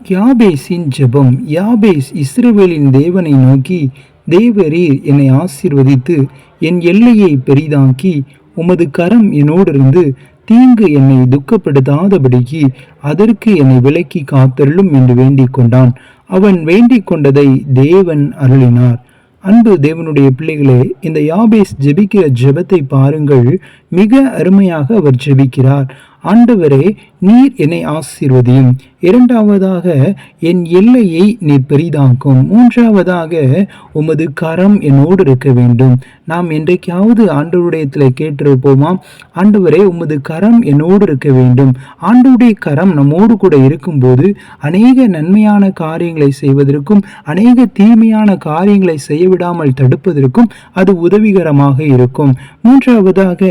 யாபேஸின் ஜெபம். யாபேஸ் இஸ்ரேவேலின் தேவனை நோக்கி தேவரீர் என்னை ஆசீர்வதித்து என் எல்லையை பெரிதாக்கி உமது கரம் என்னோடிருந்து தீங்கு என்னை துக்கப்படுத்தாதபடிக்கு அதற்கு என்னை விலக்கி காத்தருளும் என்று வேண்டிக் கொண்டான். அவன் வேண்டிக் கொண்டதை தேவன் அருளினார். அன்பு தேவனுடைய பிள்ளைகளே இந்த யாபேஸ் ஜெபிக்கிற ஜெபத்தை பாருங்கள். மிக அருமையாக அவர் ஜெபிக்கிறார். ஆண்டவரே நீர் என்னை ஆசீர்வதியும். இரண்டாவதாக என் எல்லையை நீ பெரிதாக்கும். மூன்றாவதாக உமது கரம் என்னோடு இருக்க வேண்டும். நாம் என்றைக்காவது ஆண்டவருடையத்தில் கேட்டிருப்போமா? ஆண்டவரே உமது கரம் என்னோடு இருக்க வேண்டும். ஆண்டவுடைய கரம் நம்மோடு கூட இருக்கும்போது அநேக நன்மையான காரியங்களை செய்வதற்கும் அநேக தீமையான காரியங்களை செய்யவிடாமல் தடுப்பதற்கும் அது உதவிகரமாக இருக்கும். மூன்றாவதாக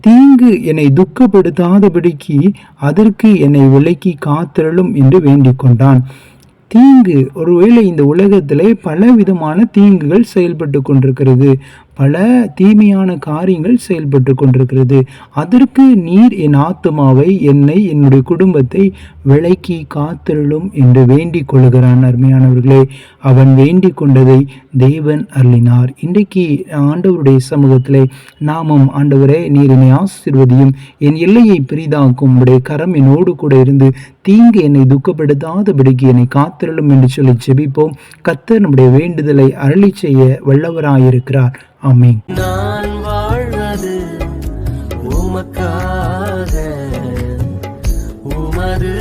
தீங்கு என்னை துக்கப்படுத்தாதபடிக்கு அதற்கு என்னை விலக்கி காத்திரலும் என்று வேண்டிக் கொண்டான் தீங்கு ஒருவேளை இந்த உலகத்திலே பல விதமான தீங்குகள் செயல்பட்டு கொண்டிருக்கிறது. பல தீமையான காரியங்கள் செயல்பட்டு கொண்டிருக்கிறது. அதற்கு நீர் என் ஆத்துமாவை என்னை என்னுடைய குடும்பத்தை விளக்கி காத்திருளும் என்று வேண்டிக் கொள்கிறான் அருமையானவர்களே. அவன் வேண்டிக் கொண்டதை தேவன் அருளினார். இன்றைக்கு ஆண்டவருடைய சமூகத்திலே நாமும் ஆண்டவரே நீர் என்னை ஆசிர்வதியும் என் எல்லையை பெரிதாக்கும் உடைய கரம் என்னோடு கூட இருந்து தீங்கு என்னை துக்கப்படுத்தாதபடிக்கு என்னை காத்திரலும் என்று சொல்லி ஜெபிப்போம். கத்தர் நம்முடைய வேண்டுதலை அருளி செய்ய வல்லவராயிருக்கிறார். ஆமீன். நான் வாழ்வது உமக்காக உமது